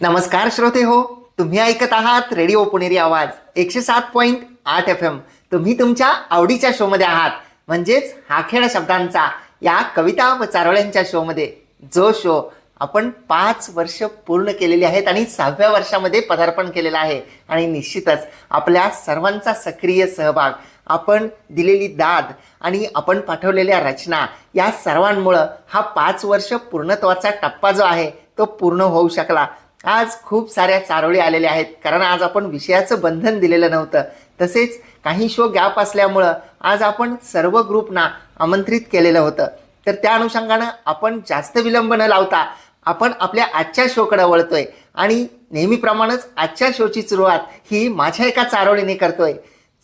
नमस्कार श्रोते हो तुम्ही ऐकत आहात रेडिओ पुणेरी आवाज एकशे सात पॉईंट आठ एफ एम तुम्ही तुमच्या आवडीच्या शोमध्ये आहात. म्हणजेच हा खेळ शब्दांचा या कविता व चारोळ्यांच्या शोमध्ये जो शो आपण पाच वर्ष पूर्ण केलेली आहेत आणि सहाव्या वर्षामध्ये पदार्पण केलेलं आहे. आणि निश्चितच आपल्या सर्वांचा सक्रिय सहभाग आपण दिलेली दाद आणि आपण पाठवलेल्या रचना या सर्वांमुळं हा पाच वर्ष पूर्णत्वाचा टप्पा जो आहे तो पूर्ण होऊ शकला. आज खूप साऱ्या चारोळी आलेल्या आहेत. कारण आज आपण विषयाचं बंधन दिलेलं नव्हतं. तसेच काही शो गॅप असल्यामुळं आज आपण सर्व ग्रुपना आमंत्रित केलेलं होतं. तर त्या अनुषंगानं आपण जास्त विलंब न लावता आपण आपल्या आजच्या शोकडे वळतोय. आणि नेहमीप्रमाणेच आजच्या शोची सुरुवात ही माझ्या एका चारोळीने करतोय.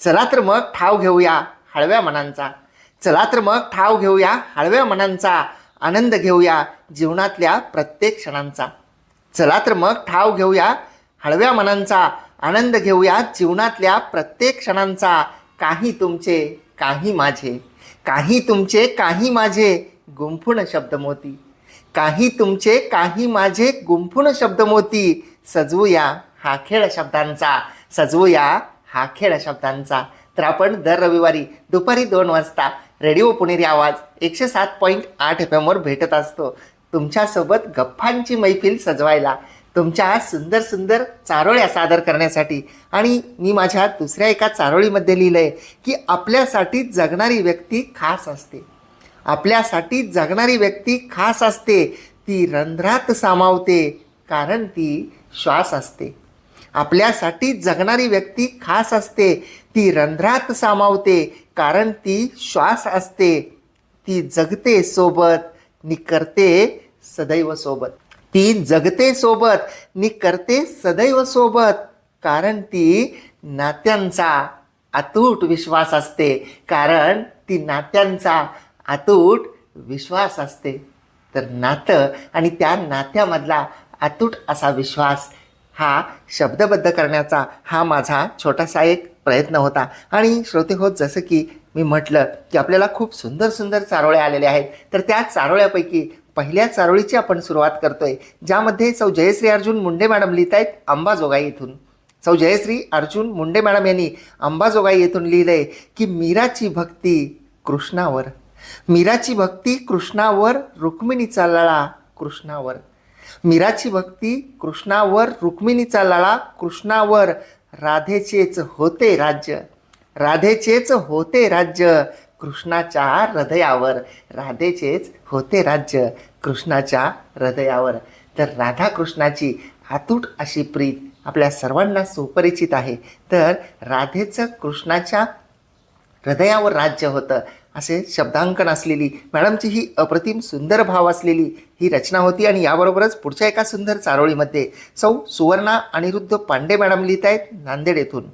चला तर मग ठाव घेऊया हळव्या मनांचा. चला तर मग ठाव घेऊया हळव्या मनांचा. आनंद घेऊया जीवनातल्या प्रत्येक क्षणांचा. चला तर मग ठाव घेऊया हळव्या मनांचा आनंद घेऊया जीवनातल्या प्रत्येक क्षणांचा काही तुमचे काही माझे. काही तुमचे काही माझे गुंफून शब्दमोती काही तुमचे काही माझे गुंफून शब्दमोती सजवूया हा खेळ शब्दांचा सजवूया हा खेळ शब्दांचा. तर आपण दर रविवारी दुपारी दोन वाजता रेडिओ पुणेरी आवाज एकशे सात पॉईंट आठ एफ एमवर भेटत असतो. तुमच्यासोबत गप्पांची मैफिल सजवायला तुमच्या सुंदर सुंदर चारोळ्या सादर करण्यासाठी. आणि मी माझ्या दुसऱ्या एका चारोळीमध्ये लिहिलं आहे की आपल्यासाठी जगणारी व्यक्ती खास असते. आपल्यासाठी जगणारी व्यक्ती खास असते. ती रंध्रात सामावते कारण ती श्वास असते. आपल्यासाठी जगणारी व्यक्ती खास असते. ती रंध्रात सामावते कारण ती श्वास असते. ती जगते सोबत. नि करते सदैव सोबत. ती जगते सोबत नि करते सदैव सोबत. कारण ती नात्यांचा अतूट विश्वास असते. कारण ती नात्यांचा अतूट विश्वास असते. तर नातं आणि त्या नात्यामधला अतूट असा विश्वास हा शब्दबद्ध करण्याचा हा माझा छोटासा एक प्रयत्न होता. आणि श्रोते होत जसं की मी म्हटलं की आपल्याला खूप सुंदर सुंदर चारोळ्या आलेल्या आहेत. तर त्या चारोळ्यापैकी पहिल्या चारोळीची आपण सुरुवात करतोय ज्यामध्ये सौ जयश्री अर्जुन मुंडे मॅडम लिहित आहेत अंबाजोगाई येथून सौ जयश्री अर्जुन मुंडे मॅडम यांनी अंबाजोगाई येथून लिहिलंय की मीराची भक्ती कृष्णावर. मीराची भक्ती कृष्णावर रुक्मिणीचा लळा कृष्णावर. मीराची भक्ती कृष्णावर रुक्मिणीचा लळा कृष्णावर. राधेचेच होते राज्य. राधेचेच होते राज्य कृष्णाच्या हृदयावर. राधेचेच होते राज्य कृष्णाच्या हृदयावर. तर राधाकृष्णाची हातूट अशी प्रीत आपल्या सर्वांना सुपरिचित आहे. तर राधेचं कृष्णाच्या हृदयावर राज्य होतं असे शब्दांकन असलेली मॅडमची ही अप्रतिम सुंदर भाव असलेली ही रचना होती आणि याबरोबरच पुढच्या एका सुंदर चारोळीमध्ये सौ सुवर्णा अनिरुद्ध पांडे मॅडम लिहित आहेत नांदेड येथून.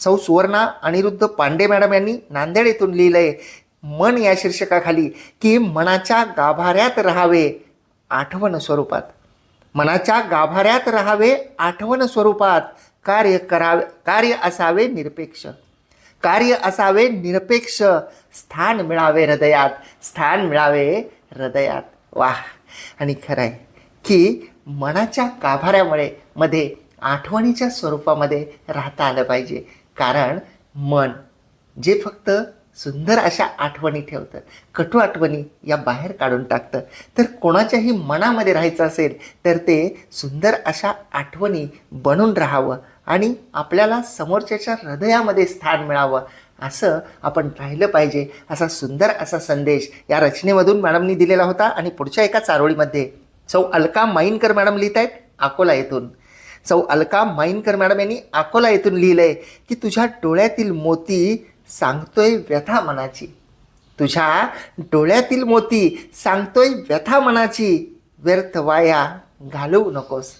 सौ सुवर्णा अनिरुद्ध पांडे मॅडम यांनी नांदेड येथून लिहिलंय मन या शीर्षकाखाली की मनाच्या गाभाऱ्यात राहावे आठवण स्वरूपात. मनाच्या गाभाऱ्यात राहावे आठवण स्वरूपात. कार्य करावे कार्य असावे निरपेक्ष. कार्य असावे निरपेक्ष. स्थान मिळावे हृदयात. स्थान मिळावे हृदयात. वाह! आणि खरं आहे की मनाच्या गाभाऱ्यामुळे मध्ये आठवणीच्या स्वरूपामध्ये राहता आलं पाहिजे. कारण मन जे फक्त सुंदर अशा आठवणी ठेवतं कटू आठवणी या बाहेर काढून टाकतं तर कोणाच्याही मनामध्ये राहायचं असेल तर ते सुंदर अशा आठवणी बनून राहावं आणि आपल्याला समोरच्याच्या हृदयामध्ये स्थान मिळावं. असं आपण राहिलं पाहिजे. असा सुंदर असा संदेश या रचनेमधून मॅडमनी दिलेला होता आणि पुढच्या एका चारोळीमध्ये सौ अलका माईनकर मॅडम लिहित आहेत अकोला येथून. सौ अलका माईनकर मॅडम यांनी अकोला येथून लिहिलंय की तुझ्या डोळ्यातील मोती सांगतोय व्यथा मनाची. तुझ्या डोळ्यातील मोती सांगतोय व्यथा मनाची. व्यर्थ वाया घालवू नकोस.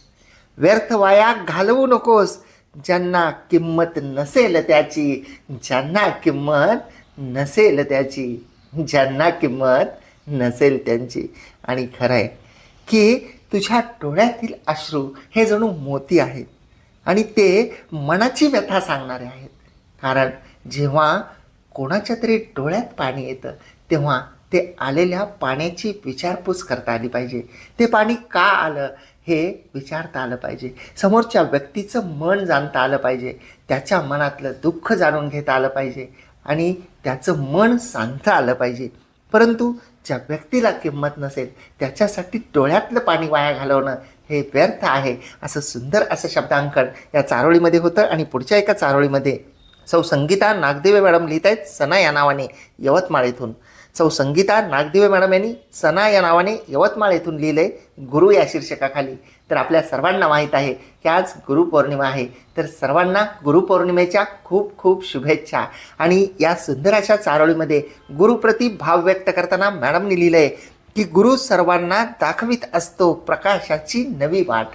व्यर्थ वाया घालवू नकोस. ज्यांना किंमत नसेल त्याची ज्यांना किंमत नसेल त्याची ज्यांना किंमत नसेल त्यांची. आणि खरं आहे की तुझ्या डोळ्यातील अश्रू हे जणू मोती आहेत. आणि ते मनाची व्यथा सांगणारे आहेत. कारण जेव्हा कोणाच्या तरी डोळ्यात पाणी येतं तेव्हा ते आलेल्या पाण्याची विचारपूस करता आली पाहिजे. ते पाणी का आलं हे विचारता आलं पाहिजे. समोरच्या व्यक्तीचं मन जाणता आलं पाहिजे. त्याच्या मनातलं दुःख जाणून घेता आलं पाहिजे. आणि त्याचं मन सांगता आलं पाहिजे. परंतु ज्या व्यक्तीला किंमत नसेल त्याच्यासाठी डोळ्यातलं पाणी वाया घालवणं हे व्यर्थ आहे. असं सुंदर असं शब्दांकन या चारोळीमध्ये होतं आणि पुढच्या एका चारोळीमध्ये सौ संगीता नागदेवे मॅडम लिहित आहेत सना या नावाने यवतमाळ येथून सौ संगीता नागदेवे मॅडम यांनी सना या नावाने यवतमाळ येथून लिहिले गुरु या शीर्षकाखाली. तर आपल्या सर्वांना माहीत आहे की आज गुरुपौर्णिमा आहे. तर सर्वांना गुरुपौर्णिमेच्या खूप खूप शुभेच्छा. आणि या सुंदर अशा चारोळीमध्ये गुरुप्रती भाव व्यक्त करताना मॅडमनी लिहिलं आहे की गुरु सर्वांना दाखवित असतो प्रकाशाची नवी वाट.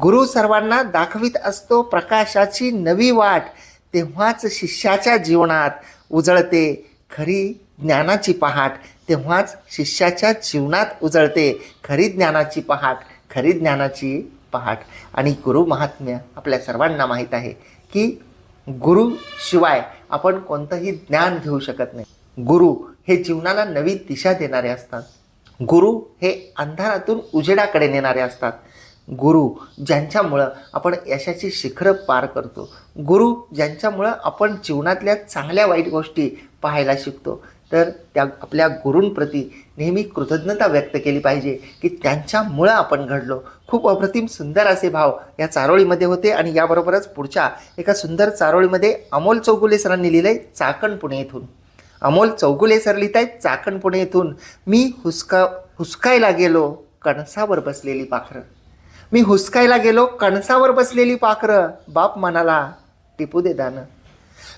गुरु सर्वांना दाखवित असतो प्रकाशाची नवी वाट. तेव्हाच शिष्याच्या जीवनात उजळते खरी ज्ञानाची पहाट. तेव्हाच शिष्याच्या जीवनात उजळते खरी ज्ञानाची पहाट. खरी ज्ञानाची पहाट. आणि गुरु महात्म्य आपल्या सर्वांना माहीत आहे की गुरुशिवाय आपण कोणतंही ज्ञान घेऊ शकत नाही. गुरु हे जीवनाला नवी दिशा देणारे असतात. गुरु हे अंधारातून उजेडाकडे नेणारे असतात. गुरु ज्यांच्यामुळं आपण यशाची शिखरं पार करतो. गुरु ज्यांच्यामुळं आपण जीवनातल्या चांगल्या वाईट गोष्टी पाहायला शिकतो. तर त्या आपल्या गुरूंप्रती नेहमी कृतज्ञता व्यक्त केली पाहिजे की त्यांच्यामुळं आपण घडलो. खूप अप्रतिम सुंदर असे भाव या चारोळीमध्ये होते आणि याबरोबरच पुढच्या एका सुंदर चारोळीमध्ये अमोल चौगुले सरांनी लिहिलं आहे चाकण पुणे येथून. अमोल चौगुले सर लिहित आहेत चाकण पुणे येथून. मी हुसका हुसकायला गेलो कणसावर बसलेली पाखरं. मी हुसकायला गेलो कणसावर बसलेली पाखरं. बाप म्हणाला टिपू दे दानं.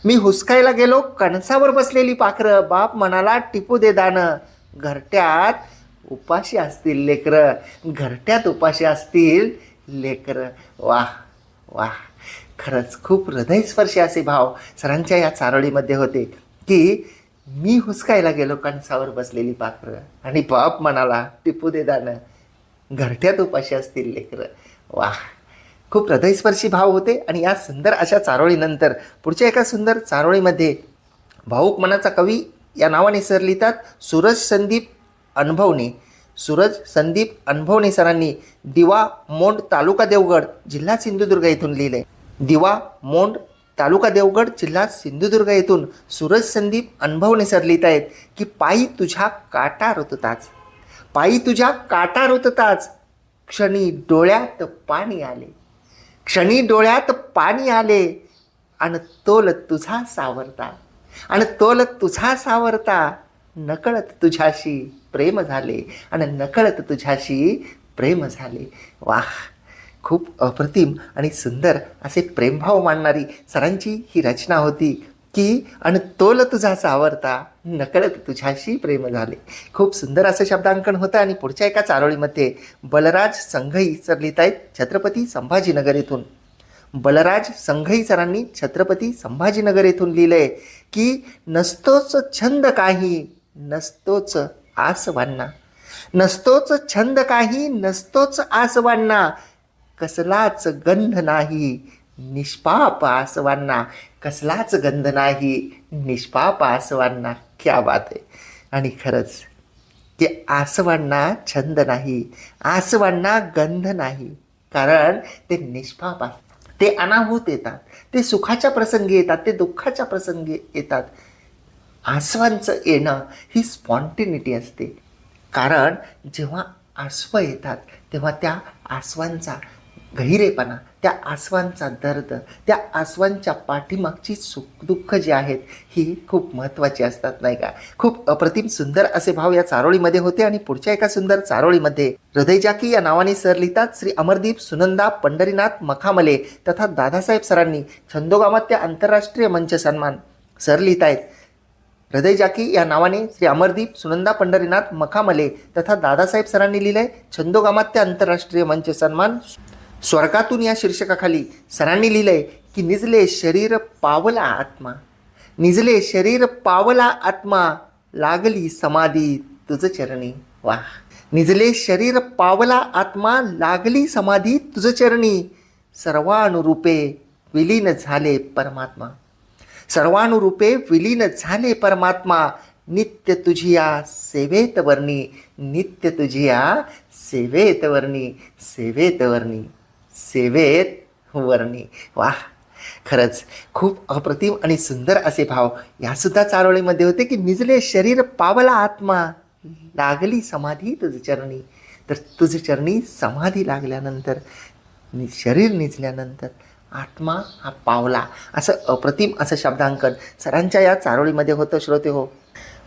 मी हुसकायला गेलो कणसावर बसलेली पाखरं. बाप म्हणाला टिपू दे दानं. घरट्यात उपाशी असतील लेकरं. घरट्यात उपाशी असतील लेकरं. वाह वाह. खरंच खूप हृदयस्पर्शी असे भाव सरांच्या या चारोळीमध्ये होते की मी हुसकायला गेलो कणसावर बसलेली पाखरं. आणि बाप म्हणाला टिपू दे दानं. घरट्यात उपाशी असतील लेकरं. वाह. खूप हृदयस्पर्शी भाव होते आणि या सुंदर अशा चारोळीनंतर पुढच्या एका सुंदर चारोळीमध्ये भाऊक मनाचा कवी या नावाने सर लिहितात सूरज संदीप अनुभवणे. सूरज संदीप अनुभवणे सरांनी दिवा मोंड तालुका देवगड जिल्हा सिंधुदुर्ग येथून लिहिले. दिवा मोंड तालुका देवगड जिल्हा सिंधुदुर्ग येथून सूरज संदीप अनुभवणे सर लिहित आहेत की पायी तुझ्या काटा रुतताच. पायी तुझ्या काटा रुतताच. क्षणी डोळ्यात पाणी आले. क्षणी डोळ्यात पाणी आले आणि तोल तुझा सावरता. आणि तोल तुझा सावरता नकळत तुझ्याशी प्रेम झाले आणि नकळत तुझ्याशी प्रेम झाले. वाह खूप अप्रतिम आणि सुंदर असे प्रेमभाव मांडणारी सरांची ही रचना होती. की आणि तोल तुझा सावरता नकळत तुझ्याशी प्रेम झाले. खूप सुंदर असं शब्दांकन होतं आणि पुढच्या एका चारोळीमध्ये बलराज संघई सर लिहित आहेत छत्रपती संभाजीनगर येथून बलराज संघई सरांनी छत्रपती संभाजीनगर येथून लिहिलंय की नसतोच छंद काही नसतोच आसवांना. नसतोच छंद काही नसतोच आसवांना. कसलाच गंध नाही निष्पाप आसवांना. कसलाच गंध नाही निष्पाप आसवांना क्या बात आहे. आणि खरंच की आसवांना छंद नाही आसवांना गंध नाही कारण ते निष्पाप असतात ते अनाहूत येतात ते सुखाच्या प्रसंगी येतात ते दुःखाच्या प्रसंगी येतात. आसवांचं येणं ही स्पॉन्टिनिटी असते. कारण जेव्हा आसवं येतात तेव्हा त्या आसवांचा गहिरेपणा त्या आसवांचा दर्द त्या आसवांच्या पाठीमागची सुख दुःख जी आहेत ही खूप महत्त्वाची असतात नाही का? खूप अप्रतिम सुंदर असे भाव या चारोळीमध्ये होते आणि पुढच्या एका सुंदर चारोळीमध्ये हृदयजाकी या नावाने सर लिहितात श्री अमरदीप सुनंदा पंढरीनाथ मखामले तथा दादासाहेब सरांनी छंदोगामात्य आंतरराष्ट्रीय मंच सन्मान. सर लिहित आहेत हृदयजाकी या नावाने श्री अमरदीप सुनंदा पंढरीनाथ मखामले तथा दादासाहेब सरांनी लिहिलंय छंदोगामात्य आंतरराष्ट्रीय मंच सन्मान. स्वर्गातून या शीर्षकाखाली सरांनी लिहिलंय की निजले शरीर पावला आत्मा. निजले शरीर पावला आत्मा. लागली समाधी तुझं चरणी. वा निजले शरीर पावला आत्मा. लागली समाधी तुझं चरणी. सर्वानुरूपे विलीन झाले परमात्मा. सर्वानुरूपे विलीन झाले परमात्मा. नित्य तुझिया सेवेत वर्णी. नित्य तुझिया सेवेत वर्णी. सेवेत वर्णी. वा खरंच खूप अप्रतिम आणि सुंदर असे भाव. यासुद्धा चारोळीमध्ये होते की निजले शरीर पावला आत्मा. लागली समाधी तुझ चरणी. तर तुझ चरणी समाधी लागल्यानंतर नि शरीर निजल्यानंतर आत्मा हा पावला. असं अप्रतिम असं शब्दांकन सरांच्या या चारोळीमध्ये होतं श्रोते हो.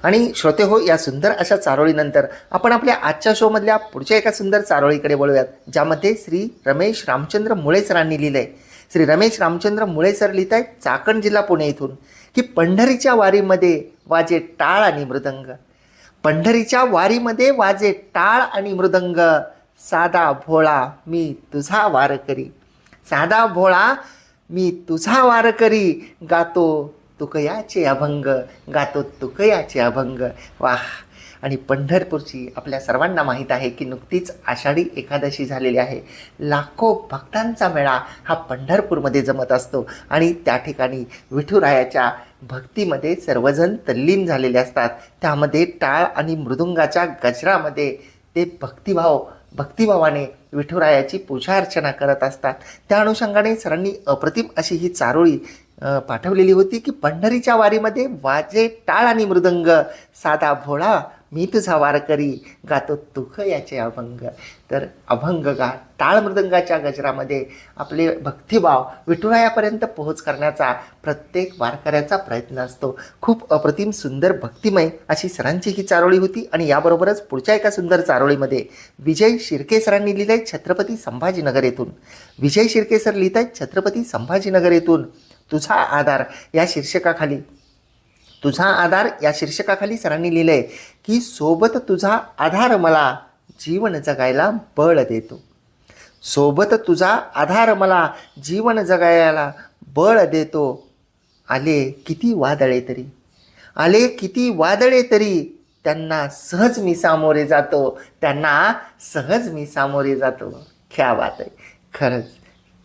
आणि श्रोते हो या सुंदर अशा चारोळीनंतर आपण आपल्या आजच्या शोमधल्या पुढच्या एका सुंदर चारोळीकडे वळूयात ज्यामध्ये श्री रमेश रामचंद्र मुळे सरांनी लिहिलं आहे श्री रमेश रामचंद्र मुळे सर लिहित आहेत चाकण जिल्हा पुणे इथून. की पंढरीच्या वारीमध्ये वाजे टाळ आणि मृदंग. पंढरीच्या वारीमध्ये वाजे टाळ आणि मृदंग. साधा भोळा मी तुझा वार करी साधा भोळा मी तुझा वार करी गातो तुकयाचे अभंग गातो तुकयाचे अभंग. वाह! आणि पंढरपूरची आपल्या सर्वांना माहीत आहे की नुकतीच आषाढी एकादशी झालेली आहे. लाखो भक्तांचा मेळा हा पंढरपूरमध्ये जमत असतो आणि त्या ठिकाणी विठुरायाच्या भक्तीमध्ये सर्वजण तल्लीन झालेले असतात. त्यामध्ये टाळ आणि मृदुंगाच्या गजरामध्ये ते भक्तिभाव भक्तिभावाने विठुरायाची पूजा अर्चना करत असतात. त्या अनुषंगाने सरांनी अप्रतिम अशी ही चारोळी पाठवलेली होती की पंढरीच्या वारीमध्ये वाजे टाळ आणि मृदंग साधा भोळा मी तुझा वारकरी गातो तुख याचे अभंग. तर अभंग गा टाळ मृदंगाच्या गजरामध्ये आपले भक्तिभाव विठुरायापर्यंत पोहोच करण्याचा प्रत्येक वारकऱ्याचा प्रयत्न असतो. खूप अप्रतिम सुंदर भक्तिमय अशी सरांची ही चारोळी होती आणि याबरोबरच पुढच्या एका सुंदर चारोळीमध्ये विजय शिर्के सरांनी लिहिलं आहे छत्रपती संभाजीनगर येथून विजय शिर्के सर लिहित आहेत छत्रपती संभाजीनगर येथून तुझा आधार या शीर्षकाखाली. तुझा आधार या शीर्षकाखाली सरांनी लिहिलं आहे की सोबत तुझा आधार मला जीवन जगायला बळ देतो. सोबत तुझा आधार मला जीवन जगायला बळ देतो. आले किती वादळे तरी. आले किती वादळे तरी. त्यांना सहज मी सामोरे जातो. त्यांना सहज मी सामोरे जातो. ख्या बात आहे. खरंच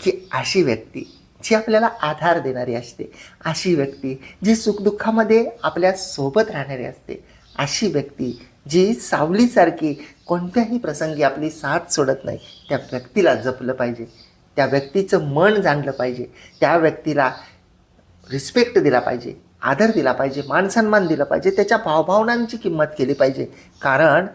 की अशी व्यक्ती. जी आपल्याला आधार देणारी असते अशी व्यक्ती जी सुखदुःखामध्ये आपल्यासोबत राहणारी असते अशी व्यक्ती जी सावलीसारखी कोणत्याही प्रसंगी आपली साथ सोडत नाही त्या व्यक्तीला जपलं पाहिजे त्या व्यक्तीचं मन जाणलं पाहिजे त्या व्यक्तीला रिस्पेक्ट दिला पाहिजे आदर दिला पाहिजे मानसन्मान दिला पाहिजे त्याच्या भावभावनांची किंमत केली पाहिजे. कारण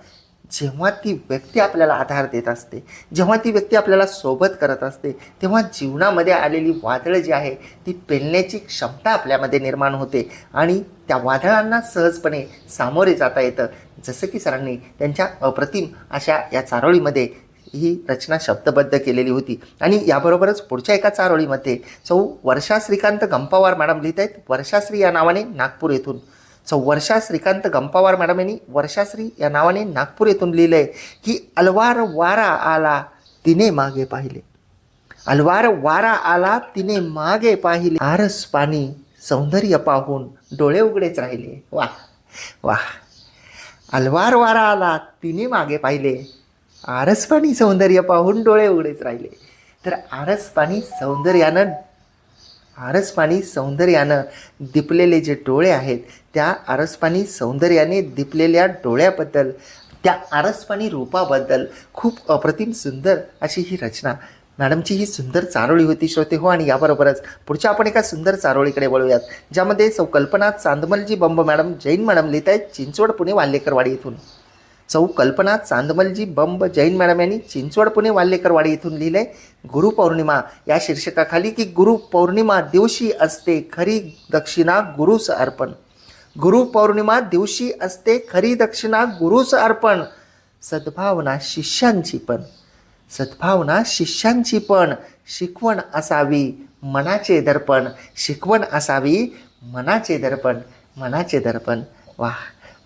जेव्हा ती व्यक्ती आपल्याला आधार देत असते जेव्हा ती व्यक्ती आपल्याला सोबत करत असते तेव्हा जीवनामध्ये आलेली वादळं जी आहे ती पेलण्याची क्षमता आपल्यामध्ये निर्माण होते आणि त्या वादळांना सहजपणे सामोरे जाता येतं. जसं की सरांनी त्यांच्या अप्रतिम अशा या चारोळीमध्ये ही रचना शब्दबद्ध केलेली होती. आणि याबरोबरच पुढच्या एका चारोळीमध्ये सौ वर्षा श्रीकांत गंपावार मॅडम लिहित आहेत वर्षाश्री या नावाने नागपूर येथून सो वर्षा श्रीकांत गंपावार मॅडम यांनी वर्षाश्री या नावाने नागपूर येथून लिहिलं आहे की अलवार वारा आला तिने मागे पाहिले अलवार वारा आला तिने मागे पाहिले आरस पाणी सौंदर्य पाहून डोळे उघडेच राहिले वा वा अलवार वारा आला तिने मागे पाहिले आरसपाणी सौंदर्य पाहून डोळे उघडेच राहिले तर आरसपाणी सौंदर्यानं आरसपाणी सौंदर्यानं दिपलेले जे डोळे आहेत त्या आरसपाणी सौंदर्याने दिपलेल्या डोळ्याबद्दल त्या आरसपाणी रूपाबद्दल खूप अप्रतिम सुंदर अशी ही रचना. मॅडमची ही सुंदर चारोळी होती श्रोते हो आणि याबरोबरच पुढच्या आपण एका सुंदर चारोळीकडे वळूयात ज्यामध्ये सौ कल्पना चांदमलजी बंब मॅडम जैन मॅडम लिहित आहेत चिंचवड पुणे वाल्हेकरवाडी इथून. चौ कल्पना चांदमलजी बंब जैन मॅडम यांनी चिंचवड पुणे वाल्हेकरवाडी इथून लिहिलंय गुरुपौर्णिमा या शीर्षकाखाली की गुरुपौर्णिमा दिवशी असते खरी दक्षिणा गुरुस अर्पण. गुरुपौर्णिमा दिवशी असते खरी दक्षिणा गुरुस अर्पण. सद्भावना शिष्यांची पण. सद्भावना शिष्यांची पण. शिकवण असावी मनाचे दर्पण. शिकवण असावी मनाचे दर्पण. मनाचे दर्पण. वा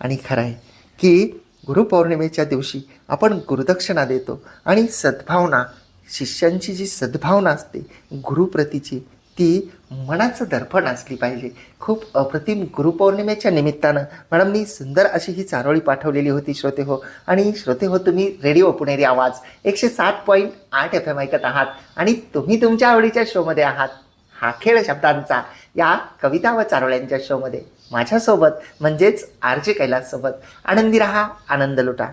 आणि खरं आहे की गुरुपौर्णिमेच्या दिवशी आपण गुरुदक्षिणा देतो आणि सद्भावना शिष्यांची जी सद्भावना असते गुरुप्रतीची ती मनाचं दर्पण असली पाहिजे. खूप अप्रतिम गुरुपौर्णिमेच्या निमित्तानं मॅडमनी सुंदर अशी ही चारोळी पाठवलेली होती श्रोते हो. आणि श्रोते हो तुम्ही रेडिओ पुणेरी आवाज एकशे सात पॉईंट आठ एफ एम ऐकत आहात आणि तुम्ही तुमच्या आवडीच्या शोमध्ये आहात. हा खेळ शब्दांचा या कविता व चारोळ्यांच्या शोमध्ये. माझ्यासोबत म्हणजेच आर जे कैलाससोबत. आनंदी रहा आनंद लुटा.